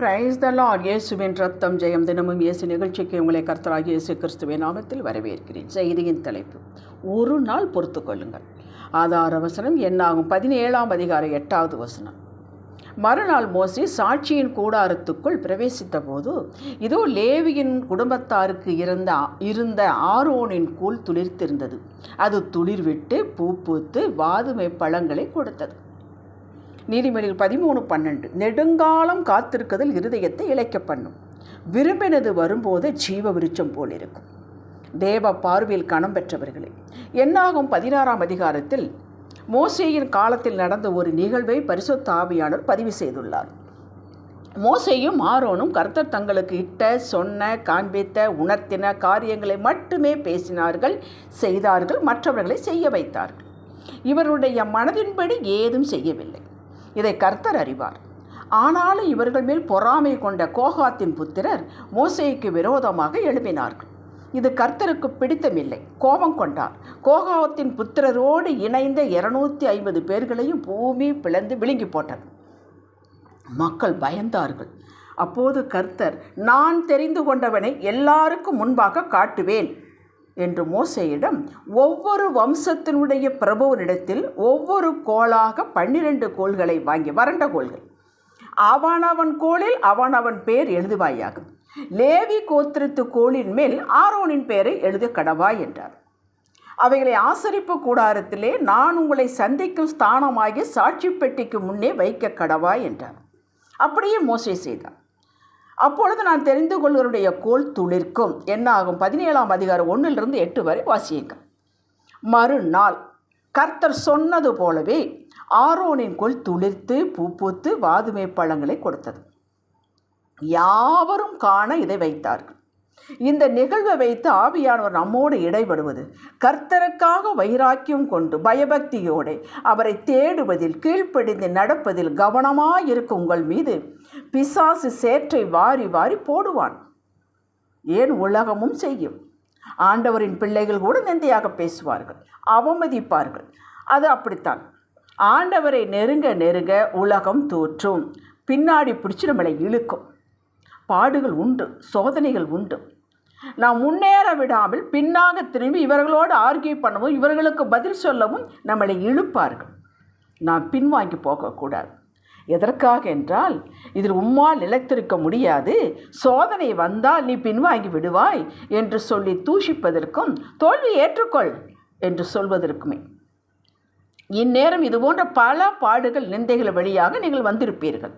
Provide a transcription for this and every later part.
Praise the Lord இயேசுவின் ரத்தம் ஜெயம் தினமும் இயேசு நிகழ்ச்சிக்கு உங்களை கர்த்தராக இயேசு கிறிஸ்துவின் நாமத்தில் வரவேற்கிறேன். செய்தியின் தலைப்பு ஒரு நாள் பொறுத்து கொள்ளுங்கள். ஆதார வசனம் என்னாகும்? பதினேழாம் அதிகார எட்டாவது வசனம். மறுநாள் மோசி சாட்சியின் கூடாரத்துக்குள் பிரவேசித்த போது இதோ லேவியின் குடும்பத்தாருக்கு இருந்த இருந்த ஆரோனின் கூழ் துளிர்த்திருந்தது. அது துளிர்விட்டு பூ பூத்து வாதுமை பழங்களை கொடுத்தது. நீதிமொழிகள் பதிமூணு பன்னெண்டு நெடுங்காலம் காத்திருக்குதல் இருதயத்தை இழைக்க பண்ணும். விரும்பினது வரும்போது ஜீவ விருச்சம் போல் இருக்கும். தேவ பார்வையில் கணம் பெற்றவர்களே என்னாகும் பதினாறாம் அதிகாரத்தில்? மோசேயின் காலத்தில் நடந்த ஒரு நிகழ்வை பரிசுத்த ஆவியானவர் பதிவு செய்துள்ளார். மோசையும் ஆரோனும் கர்த்தர் தங்களுக்கு இட்ட சொன்ன காண்பித்த உணர்த்தின காரியங்களை மட்டுமே பேசினார்கள் செய்தார்கள் மற்றவர்களை செய்ய வைத்தார்கள். இவருடைய மனதின்படி ஏதும் செய்யவில்லை. இதை கர்த்தர் அறிவார். ஆனாலும் இவர்கள் மேல் பொறாமை கொண்ட கோகாத்தின் புத்திரர் மோசேக்கு விரோதமாக எழுப்பினார்கள் இது கர்த்தருக்கு பிடித்தமில்லை. கோபம் கொண்டார். கோகாவத்தின் புத்திரரோடு இணைந்த இருநூத்தி ஐம்பது பேர்களையும் பூமி பிளந்து விழுங்கி போட்டது. மக்கள் பயந்தார்கள். அப்போது கர்த்தர் நான் தெரிந்து கொண்டவனை எல்லாருக்கும் முன்பாக காட்டுவேன். என்று மோசையிடம் ஒவ்வொரு வம்சத்தினுடைய பிரபுவனிடத்தில் ஒவ்வொரு கோளாக பன்னிரண்டு கோள்களை வாங்கி வறண்ட கோள்கள். அவனவன் கோளில் அவனவன் பேர் எழுதுவாயாகும் லேவி கோத்திரத்து கோளின் மேல் ஆரோனின் பெயரை எழுத கடவாய் என்றார். அவைகளை ஆசரிப்பு கூடாரத்திலே நான் உங்களை சந்திக்கும் ஸ்தானமாகி சாட்சி பெட்டிக்கு முன்னே வைக்க கடவாய் என்றார். அப்படியே மோசை செய்தார். அப்பொழுது நான் தெரிந்து கொள்வருடைய கோல் துளிர்க்கும். என்னாகும்? பதினேழாம் அதிகாரம் ஒன்றிலிருந்து எட்டு வரை வாசியுங்கள். மறுநாள் கர்த்தர் சொன்னது போலவே ஆரோனின் கோல் துளிர்த்து பூ பூத்து வாதுமை பழங்களை கொடுத்தது. யாவரும் காண இதை வைத்தார்கள். இந்த நிகழ்வை வைத்து ஆவியானவர் நம்மோடு இடைபடுவது கர்த்தருக்காக வைராக்கியம் கொண்டு பயபக்தியோடு அவரை தேடுவதில் கீழ்ப்படிந்து நடப்பதில் கவனமாயிருக்கும் உங்கள் மீது பிசாசு சேற்றை வாரி வாரி போடுவான். ஏன் உலகமும் செய்யும்? ஆண்டவரின் பிள்ளைகள் கூட நிந்தையாக பேசுவார்கள் அவமதிப்பார்கள். அது அப்படித்தான். ஆண்டவரை நெருங்க நெருங்க உலகம் தோற்றும். பின்னாடி பிடிச்சி நம்மளை இழுக்கும். பாடுகள் உண்டு சோதனைகள் உண்டு. நாம் முன்னேற விடாமல் பின்னாக திரும்பி இவர்களோடு ஆர்கியூ பண்ணவும் இவர்களுக்கு பதில் சொல்லவும் நம்மளை இழுப்பார்கள். நாம் பின்வாங்கி போகக்கூடாது. எதற்காக என்றால் இதில் உம்மால் நிலைத்திருக்க முடியாது. சோதனை வந்தால் நீ பின்வாங்கி விடுவாய் என்று சொல்லி தூஷிப்பதற்கும் தோல்வி ஏற்றுக்கொள் என்று சொல்வதற்குமே. இந்நேரம் இதுபோன்ற பல பாடுகள் நிந்தைகள் வழியாக நீங்கள் வந்திருப்பீர்கள்.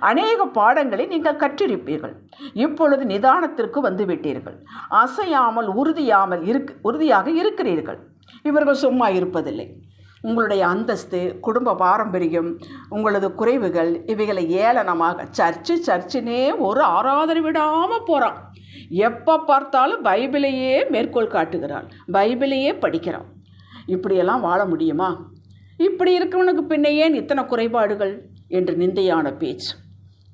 அநேக பாடங்களை நீங்கள் கற்றிருப்பீர்கள். இப்பொழுது நிதானத்திற்கு வந்துவிட்டீர்கள். அசையாமல் உறுதியாமல் இருக் உறுதியாக இருக்கிறீர்கள். இவர்கள் சும்மா இருப்பதில்லை. உங்களுடைய அந்தஸ்து குடும்ப பாரம்பரியம் உங்களது குறைவுகள் இவைகளை ஏளனமாக சர்ச்சு சர்ச்சினே ஒரு ஆராதனை விடாமல் போகிறான் எப்போ பார்த்தாலும் பைபிளையே மேற்கோள் காட்டுகிறான். பைபிளையே படிக்கிறான். இப்படியெல்லாம் வாழ முடியுமா? இப்படி இருக்கிறவனுக்கு பின்ன ஏன் இத்தனை குறைபாடுகள்? என்று நிந்தையான பேச்சு.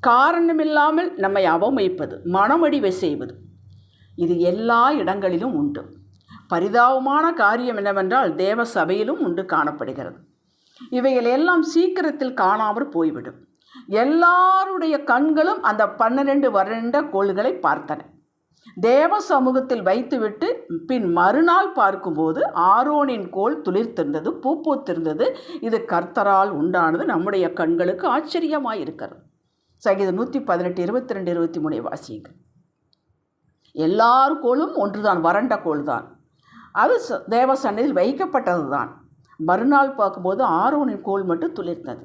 காரணமில்லாமல் நம்மை அவமதிப்பது மனமடிவை செய்வது. இது எல்லா இடங்களிலும் உண்டு. பரிதாபமான காரியம் என்னவென்றால் தேவ சபையிலும் உண்டு காணப்படுகிறது. இவைகள் எல்லாம் சீக்கிரத்தில் காணாமல் போய்விடும். எல்லாருடைய கண்களும் அந்த பன்னிரண்டு வறண்ட கோள்களை பார்த்தன. தேவ சமூகத்தில் வைத்துவிட்டு பின் மறுநாள் பார்க்கும்போது ஆரோனின் கோல் துளிர்த்திருந்தது பூ பூத்திருந்தது. இது கர்த்தரால் உண்டானது. நம்முடைய கண்களுக்கு ஆச்சரியமாக இருக்கிறது சங்கீதம் நூற்றி பதினெட்டு இருபத்தி ரெண்டு இருபத்தி மூணு வாசிங்க எல்லார் கோளும் ஒன்றுதான் வறண்ட கோள் தான் அது தேவ சன்னதியில் வைக்கப்பட்டது தான் மறுநாள் பார்க்கும்போது ஆரோனின் கோல் மட்டும் துளிர்த்தது.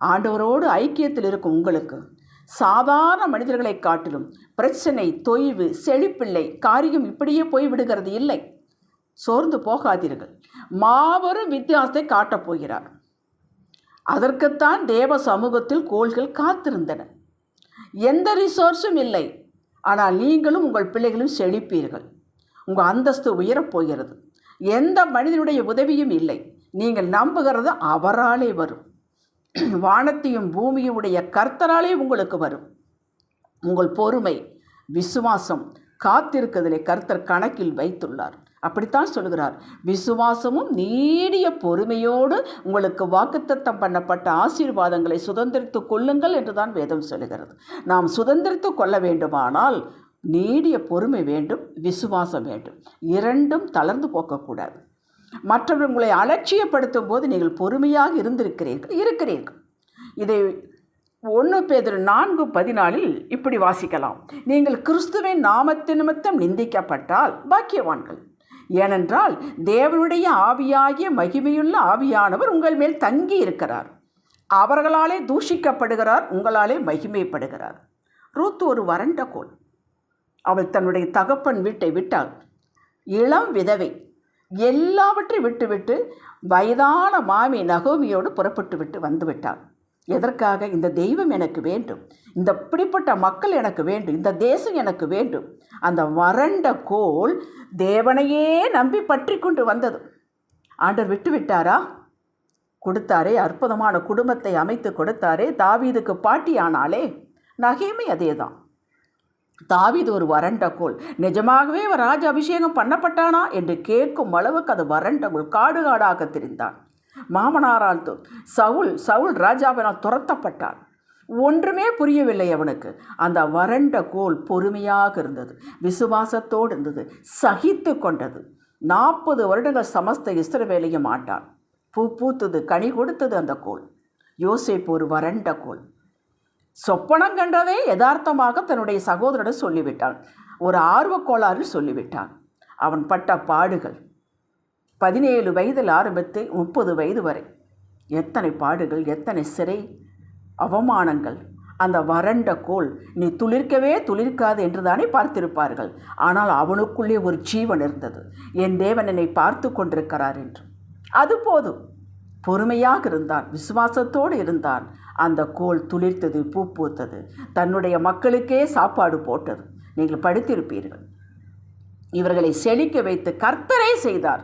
ஆண்டவரோடு ஐக்கியத்தில் இருக்கும் உங்களுக்கு சாதாரண மனிதர்களை காட்டிலும் பிரச்சனை தொய்வு செழிப்பில்லை காரியம் இப்படியே போய்விடுகிறது இல்லை. சோர்ந்து போகாதீர்கள். மாபெரும் வித்தியாசத்தை காட்டப் போகிறார். அதற்குத்தான் தேவ சமூகத்தில் கோள்கள் காத்திருந்தன. எந்த ரிசோர்ஸும் இல்லை. ஆனால் நீங்களும் உங்கள் பிள்ளைகளும் செழிப்பீர்கள். உங்கள் அந்தஸ்து உயரப்போகிறது எந்த மனிதனுடைய உதவியும் இல்லை. நீங்கள் நம்புகிறது அவராலே வரும். வானத்தையும் பூமியுடைய உடைய கர்த்தராலே உங்களுக்கு வரும். உங்கள் பொறுமை விசுவாசம் காத்திருக்கிறதிலே கர்த்தர் கணக்கில் வைத்துள்ளார். அப்படித்தான் சொல்கிறார் விசுவாசமும் நீடிய பொறுமையோடு உங்களுக்கு வாக்குத்தத்தம் பண்ணப்பட்ட ஆசீர்வாதங்களை சுதந்திரித்து கொள்ளுங்கள் என்று தான் வேதம் சொல்லுகிறது. நாம் சுதந்திரித்து கொள்ள வேண்டுமானால் நீடிய பொறுமை வேண்டும் விசுவாசம் வேண்டும். இரண்டும் தளர்ந்து போக்கக்கூடாது மற்றவர்களை உங்களை அலட்சியப்படுத்தும் போது நீங்கள் பொறுமையாக இருந்திருக்கிறீர்கள் இருக்கிறீர்கள். இதை ஒன்று பேதர் நான்கு பதினாலில் இப்படி வாசிக்கலாம். நீங்கள் கிறிஸ்துவின் நாமத்து நிமித்தம் நிந்திக்கப்பட்டால் பாக்கியவான்கள். ஏனென்றால் தேவனுடைய ஆவியாகிய மகிமையுள்ள ஆவியானவர் உங்கள் மேல் தங்கி இருக்கிறார். அவர்களாலே தூஷிக்கப்படுகிறார் உங்களாலே மகிமைப்படுகிறார். ரூத் ஒரு வறண்ட கோள். அவள் தன்னுடைய தகப்பன் வீட்டை விட்டாள். இளம் விதவை. எல்லாவற்றையும் விட்டுவிட்டு வயதான மாமி நகோமியோடு புறப்பட்டு விட்டு வந்து எதற்காக? இந்த தெய்வம் எனக்கு வேண்டும். இந்த இப்படிப்பட்ட மக்கள் எனக்கு வேண்டும். இந்த தேசம் எனக்கு வேண்டும். அந்த வறண்ட கோல் தேவனையே நம்பி பற்றி கொண்டு வந்தது. ஆண்டர் விட்டு விட்டாரா? கொடுத்தாரே. அற்புதமான குடும்பத்தை அமைத்து கொடுத்தாரே. தாவீதுக்கு பாட்டி ஆனாலே நகைமை அதே தான் தாவிது ஒரு வறண்ட கோல். நிஜமாகவே அவர் ராஜ அபிஷேகம் பண்ணப்பட்டானா? என்று கேட்கும் அளவுக்கு அது வறண்ட கோல். காடு காடாக திரிந்தான். மாமனாரால் சவுல் சவுல் ராஜாவினால் துரத்தப்பட்டான். ஒன்றுமே புரியவில்லை அவனுக்கு. அந்த வறண்ட கோல் பொறுமையாக இருந்தது. விசுவாசத்தோடு இருந்தது. சகித்து கொண்டது. நாற்பது வருடங்கள் சமஸ்த இஸ்ரவேலையும் ஆட்டான் பூ பூத்தது கனி கொடுத்தது அந்த கோல். யோசேப்பு ஒரு வறண்ட கோல். சொப்பனம் கண்டதை யதார்த்தமாக தன்னுடைய சகோதரனை சொல்லிவிட்டான். ஒரு ஆர்வக்கோளாறில் சொல்லிவிட்டான். அவன் பட்ட பாடுகள். பதினேழு வயதில் ஆரம்பித்து முப்பது வயது வரை. எத்தனை பாடுகள் எத்தனை சிறை அவமானங்கள். அந்த வறண்ட கோல் நீ துளிர்க்கவே துளிர்க்காது என்று தானே பார்த்திருப்பார்கள். ஆனால் அவனுக்குள்ளே ஒரு ஜீவன் இருந்தது. என் தேவன் என்னை பார்த்து கொண்டிருக்கிறார் என்று. அது போதும். பொறுமையாக இருந்தான். விசுவாசத்தோடு இருந்தான். அந்த கோல் துளிர்த்தது பூ பூத்தது. தன்னுடைய மக்களுக்கே சாப்பாடு போட்டது. நீங்கள் படித்திருப்பீர்கள். இவர்களை செழிக்க வைத்து கர்த்தரே செய்தார்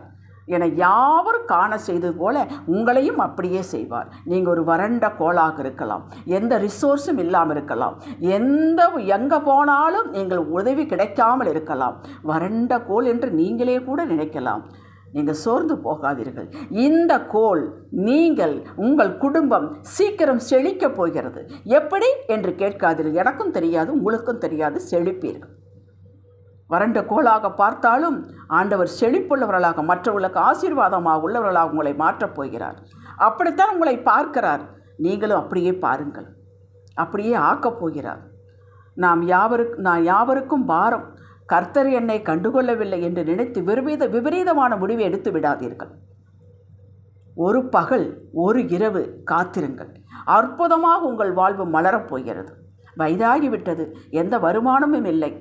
என யாவரும் காண செய்தது போல உங்களையும் அப்படியே செய்வார். நீங்கள் ஒரு வறண்ட கோளாக இருக்கலாம். எந்த ரிசோர்ஸும் இல்லாமல் இருக்கலாம். எந்த எங்கே போனாலும் நீங்கள் உதவி கிடைக்காமல் இருக்கலாம். வறண்ட கோல் என்று நீங்களே கூட நினைக்கலாம். நீங்கள் சோர்ந்து போகாதீர்கள். இந்த கோல் நீங்கள் உங்கள் குடும்பம் சீக்கிரம் செழிக்கப் போகிறது. எப்படி? என்று கேட்காதீர்கள். எனக்கும் தெரியாது உங்களுக்கும் தெரியாது. செழிப்பீர்கள். வறண்ட கோளாக பார்த்தாலும் ஆண்டவர் செழிப்புள்ளவர்களாக மற்றவர்களுக்கு ஆசீர்வாதமாக உள்ளவர்களாக உங்களை மாற்றப் போகிறார். அப்படித்தான் உங்களை பார்க்கிறார். நீங்களும் அப்படியே பாருங்கள். அப்படியே ஆக்கப் போகிறார். நாம் யாவருக்கு நான் யாவருக்கும் பாரம் கர்த்தர் என்னை கண்டுகொள்ளவில்லை என்று நினைத்து விபரீத விபரீதமான முடிவை எடுத்து விடாதீர்கள். ஒரு பகல் ஒரு இரவு காத்திருங்கள். அற்புதமாக உங்கள் வாழ்வு மலரப் போகிறது. வயதாகிவிட்டது. எந்த வருமானமும் இல்லை.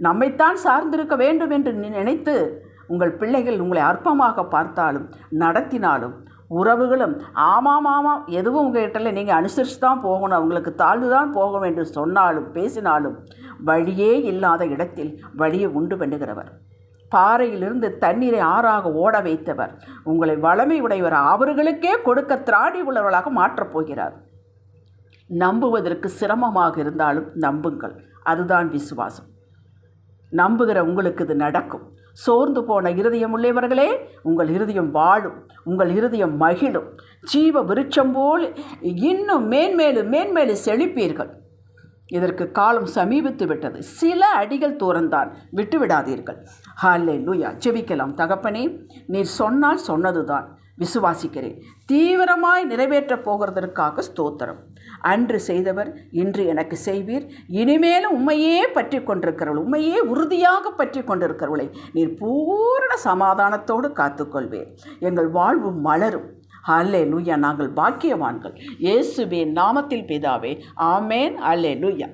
நம்மைத்தான் சார்ந்திருக்க வேண்டும் என்று நினைத்து உங்கள் பிள்ளைகள் உங்களை அற்பமாக பார்த்தாலும் நடத்தினாலும் உறவுகளும் ஆமாம் ஆமாம் எதுவும் உங்கள்கிட்ட நீங்கள் அனுசரித்து தான் போகணும். அவங்களுக்கு தாழ்ந்து தான் போகணும் என்று சொன்னாலும் பேசினாலும் வழியே இல்லாத இடத்தில் வழியை உண்டு பண்ணுகிறவர். பாறையிலிருந்து தண்ணீரை ஆறாக ஓட வைத்தவர். உங்களை வளமை உடையவர் அவர்களுக்கே கொடுக்க திராடி உள்ளவர்களாக மாற்றப் போகிறார். நம்புவதற்கு சிரமமாக இருந்தாலும் நம்புங்கள். அதுதான் விசுவாசம். நம்புகிற உங்களுக்கு இது நடக்கும். சோர்ந்து போன இருதயம் உள்ளவர்களே உங்கள் இருதயம் வாழும். உங்கள் இருதயம் மகிழும். ஜீவ விருட்சம் போல் இன்னும் மேன்மேலும் மேன்மேலும் செழிப்பீர்கள். இதற்கு காலம் சமீபித்து விட்டது. சில அடிகள் தூரம்தான் விட்டு விடாதீர்கள் ஹாலே லூயா ஜெபிக்கலாம். தகப்பனே நீர் சொன்னால் சொன்னதுதான். விசுவாசிக்கிறேன். தீவிரமாய் நிறைவேற்றப் போகிறதற்காக ஸ்தோத்திரம். அன்று செய்தவர் இன்று எனக்கு செய்வீர். இனிமேலும் உண்மையே பற்றி கொண்டிருக்கிறவள் உண்மையே உறுதியாக பற்றி கொண்டிருக்கிறவளை நீர் பூரண சமாதானத்தோடு காத்துக்கொள்வேன் எங்கள் வாழ்வு மலரும். அல்லே லூயா நாங்கள் பாக்கியவான்கள். இயேசுவின் நாமத்தில் பிதாவே ஆமேன். அல்லே லூயா